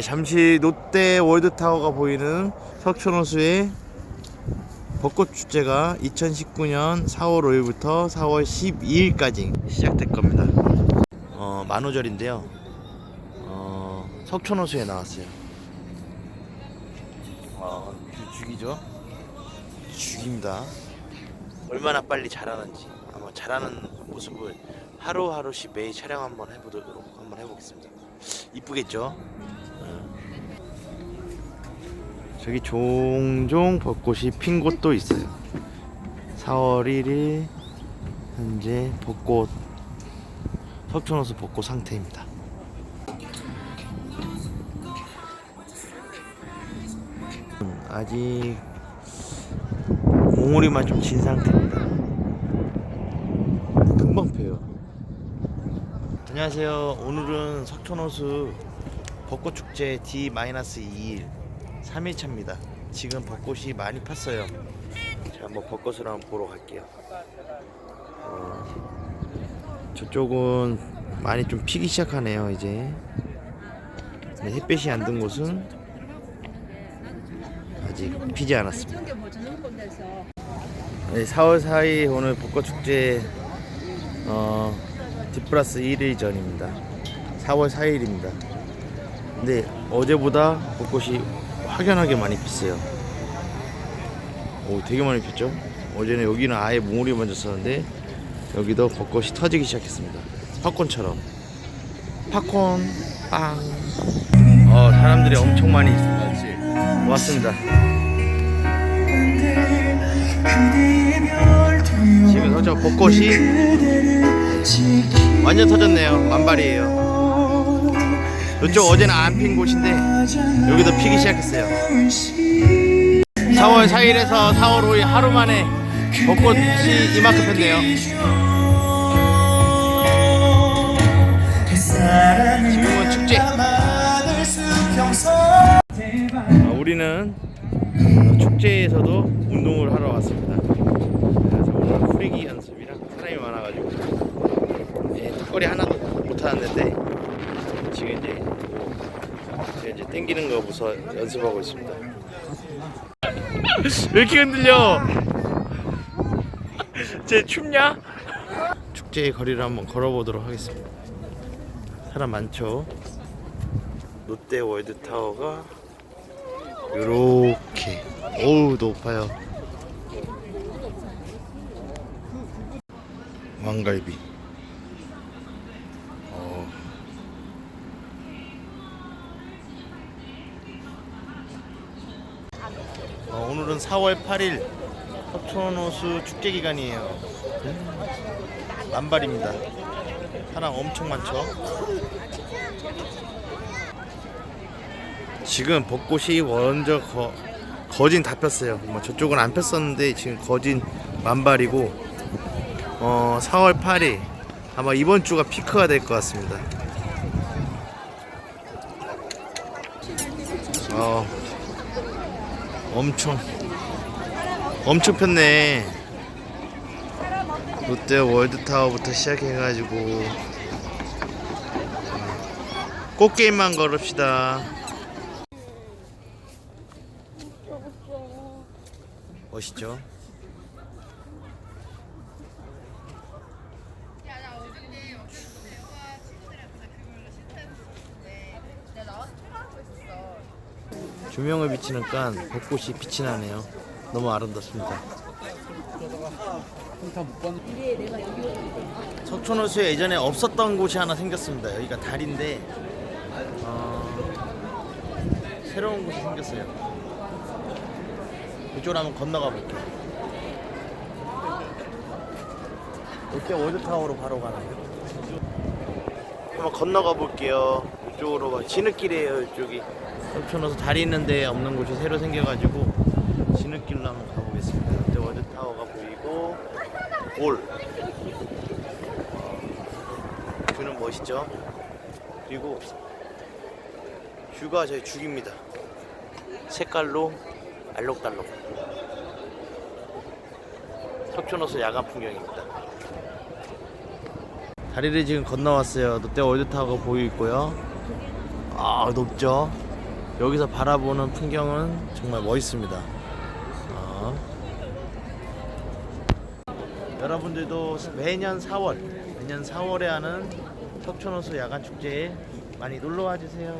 네, 잠시 롯데 월드타워가 보이는 석촌호수의 벚꽃 축제가 2019년 4월 5일부터 4월 12일까지 시작될 겁니다. 어, 만우절인데요. 어, 석촌호수에 나왔어요. 어, 주- 죽이죠? 죽입니다. 얼마나 빨리 자라는지 아마 자라는 모습을 하루하루씩 매일 촬영 한번 해보도록 한번 해보겠습니다. 이쁘겠죠? 어. 저기 종종 벚꽃이 핀 곳도 있어요. 4월 1일 현재 벚꽃 석촌호수 벚꽃 상태입니다. 음, 아직 몽우리만 좀 진 상태입니다. 금방 펴요. 안녕하세요. 오늘은 석촌호수 벚꽃 축제 D-2일 3일차입니다. 지금 벚꽃이 많이 폈어요. 자, 한번 벚꽃을 한번 보러 갈게요. 어, 저쪽은 많이 좀 피기 시작하네요, 이제. 햇빛이 안 든 곳은 아직 피지 않았습니다. 네, 4월 4일 오늘 벚꽃 축제 어, 디플러스 1일 전입니다. 4월 4일입니다. 근데 어제보다 벚꽃이 확연하게 많이 폈어요. 오, 되게 많이 폈죠? 어제는 여기는 아예 몽우리 만졌었는데 여기도 벚꽃이 터지기 시작했습니다. 팝콘처럼. 팝콘 빵. 어, 사람들이 엄청 많이 왔습니다. 지금 현재 벚꽃이 완전 터졌네요. 만발이에요. 이쪽 어제는 안 핀 곳인데 여기도 피기 시작했어요. 4월 4일에서 4월 5일 하루 만에 벚꽃이 이만큼 폈네요. 지금은 축제. 아, 우리는 축제에서도 운동을 하러 왔습니다. 그래서 오늘 후리기 연습이랑 사람이 많아가지고 예, 턱걸이 하나도 못 하는데 지금 이제 땡기는 거부터 연습하고 있습니다. 왜 이렇게 흔들려? 쟤 춥냐? 축제의 거리를 한번 걸어보도록 하겠습니다. 사람 많죠? 롯데 월드 타워가 요렇게 어우 높아요 왕갈비 오늘은 4월 8일 석촌호수 축제 기간이에요 음, 만발입니다 사람 엄청 많죠 지금 벚꽃이 먼저 거, 거진 다 폈어요. 뭐 저쪽은 안 폈었는데 지금 거진 만발이고 어 4월 8일 아마 이번 주가 피크가 될 것 같습니다. 어 엄청 엄청 폈네. 롯데 월드타워부터 시작해가지고 꽃게임만 걸읍시다. 멋있죠? 조명을 비치니까 벚꽃이 빛이 나네요. 너무 아름답습니다. 석촌호수에 예전에 없었던 곳이 하나 생겼습니다. 여기가 다리인데 어, 새로운 곳이 생겼어요. 이쪽으로 한번 건너가 볼게요. 롯데 월드타워로 바로 가나요? 한번 건너가 볼게요. 이쪽으로 가. 진흙길이에요, 이쪽이. 석촌호수 다리 있는데 없는 곳이 새로 생겨가지고 진흙길로 한번 가보겠습니다. 롯데 월드타워가 보이고 올. 뷰는 멋있죠? 그리고 뷰가 저희 죽입니다. 색깔로 알록달록. 석촌호수 야간 풍경입니다. 다리를 지금 건너왔어요. 롯데 월드타워가 보이고 있고요. 아 높죠? 여기서 바라보는 풍경은 정말 멋있습니다. 어. 여러분들도 매년 4월, 매년 4월에 하는 석촌호수 야간 축제에 많이 놀러 와 주세요.